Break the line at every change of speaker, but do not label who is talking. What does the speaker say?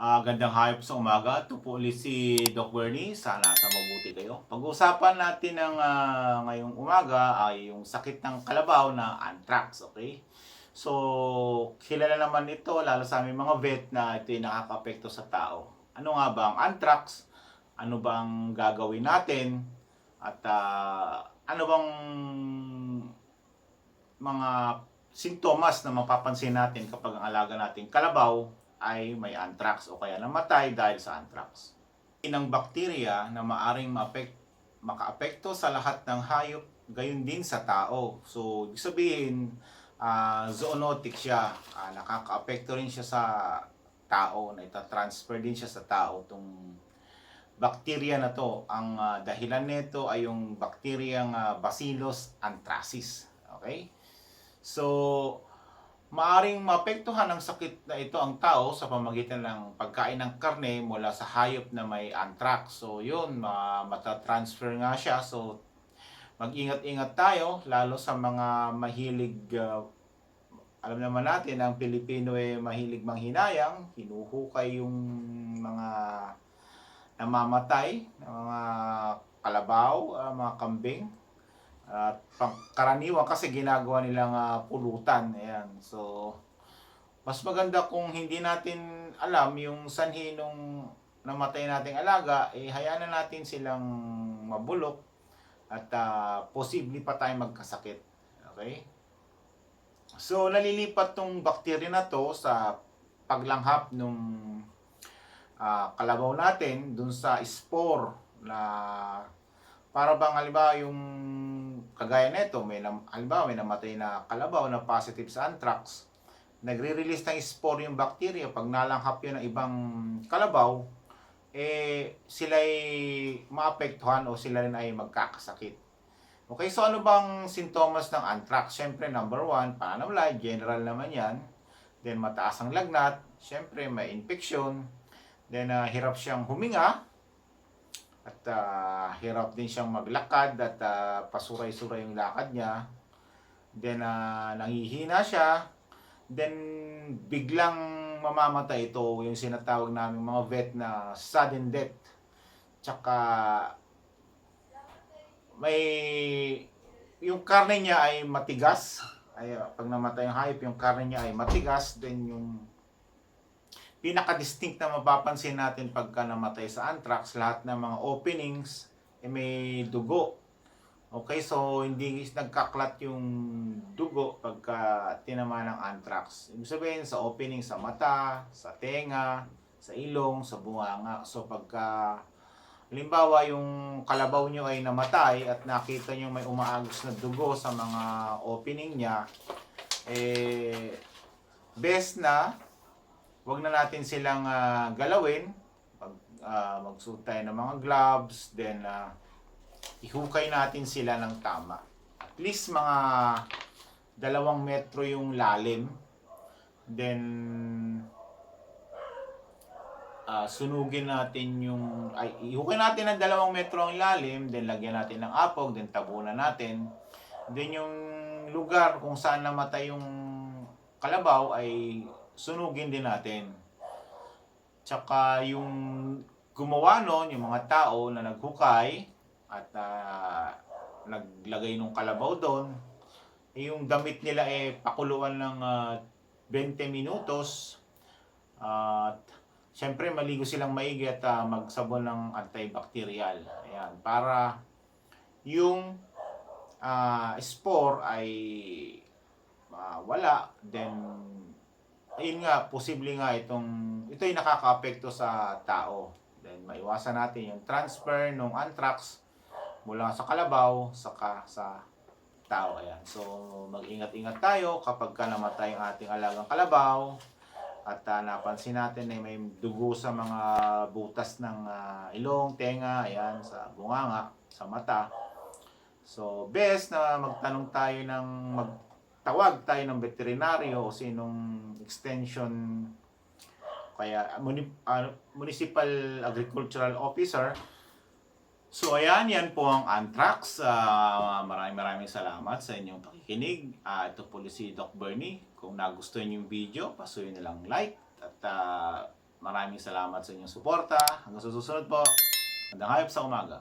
Ah, gandang hayop sa umaga. Ito po ulit si Doc Bernie. Sana sa mabuti kayo. Pag-uusapan natin ng ah, ngayong umaga ay yung sakit ng kalabaw na anthrax. Okay? So, kilala naman ito, lalo sa aming mga vet, na ito yung nakaka-apekto sa tao. Ano nga ba ang anthrax? Ano bang gagawin natin? At ah, ano bang mga sintomas na mapapansin natin kapag ang alaga nating kalabaw ay may anthrax o kaya namatay dahil sa anthrax. Inang bakterya na maaring maapek, makaapekto sa lahat ng hayop, gayon din sa tao. So, ibig sabihin, ah, zoonotic siya. Ah, nakakaapekto rin siya sa tao, na itatransfer din siya sa tao itong bakterya na to. Ang ah, dahilan nito ay yung bakteryang ah, Bacillus anthracis. Okay? So, maaring maapektuhan ng sakit na ito ang tao sa pamagitan ng pagkain ng karne mula sa hayop na may anthrax. So, yun, ma matatransfer nga siya. So, mag-ingat-ingat tayo, lalo sa mga mahilig, uh, alam naman natin, ang Pilipino ay mahilig manghinayang, hinuhukay yung mga namamatay, mga kalabaw, uh, mga kambing, at pangkaraniwan kasi ginagawa nilang ah, pulutan. Ayan. So, mas maganda kung hindi natin alam yung sanhi nung namatay nating alaga, eh hayaan na natin silang mabulok at ah, posible pa tayong magkasakit. Okay? So, nalilipat tong bakterya na to sa paglanghap nung ah, kalabaw natin dun sa spore na para bang halimbawa yung kagaya nito, may nam, halimbawa may namatay na kalabaw na positive sa anthrax, nagre-release ng spore yung bacteria pag nalanghap yun ng ibang kalabaw, eh sila'y maapektuhan o sila rin ay magkakasakit. Okay, so ano bang sintomas ng anthrax? Siyempre, number one, pananamlay, general naman yan. Then, mataas ang lagnat. Siyempre, may infection. Then, ah, hirap siyang huminga at ah, hirap din siyang maglakad at ah, pasuray-suray yung lakad niya. Then ah, nangihina siya. Then biglang mamamatay ito yung sinatawag namin mga vet na sudden death. Tsaka may yung karne niya ay matigas. Ay, pag namatay yung hayop, yung karne niya ay matigas. Then yung pinaka-distinct na mapapansin natin pagka namatay sa anthrax, lahat ng mga openings eh, may dugo. Okay, so hindi nagkaklat yung dugo pagka tinama ng anthrax. Ibig sabihin sa opening sa mata, sa tenga, sa ilong, sa bunganga. So pagka halimbawa yung kalabaw nyo ay namatay at nakita nyo may umaagos na dugo sa mga opening niya, eh, best na wag na natin silang ah, galawin. Pag ah, magsuot tayo ng mga gloves, then ah, ihukay natin sila ng tama. At least mga dalawang metro yung lalim. Then ah, sunugin natin yung ay ihukay natin ng dalawang metro ang lalim, then lagyan natin ng apog, then tabunan natin. Then yung lugar kung saan namatay yung kalabaw ay sunugin din natin. Tsaka yung gumawa nun, yung mga tao na naghukay at ah, naglagay ng kalabaw doon, yung damit nila eh pakuluan ng ah, 20 minutos at syempre maligo silang maigi at ah, magsabon ng antibacterial. Ayan, para yung ah, spore ay ah, wala, then ayun nga, posible nga itong, ito yung nakaka-apekto sa tao. Then, maiwasan natin yung transfer ng anthrax mula sa kalabaw saka sa tao. Ayan. So, mag-ingat-ingat tayo kapag ka namatay ang ating alagang kalabaw at ah, napansin natin na may dugo sa mga butas ng ah, ilong, tenga, ayan, sa bunganga, sa mata. So, best na magtanong tayo ng mag tawag tayo ng veterinaryo o sinong extension kaya muni- ah, municipal agricultural officer So ayan, yan po ang anthrax. Ah, maraming maraming salamat sa inyong pakikinig. Ah, ito po si Doc Bernie. Kung nagustuhan yung video, pasuyin na lang like at ah, maraming salamat sa inyong suporta. Hanggang sa susunod po. Magandang hayop sa umaga.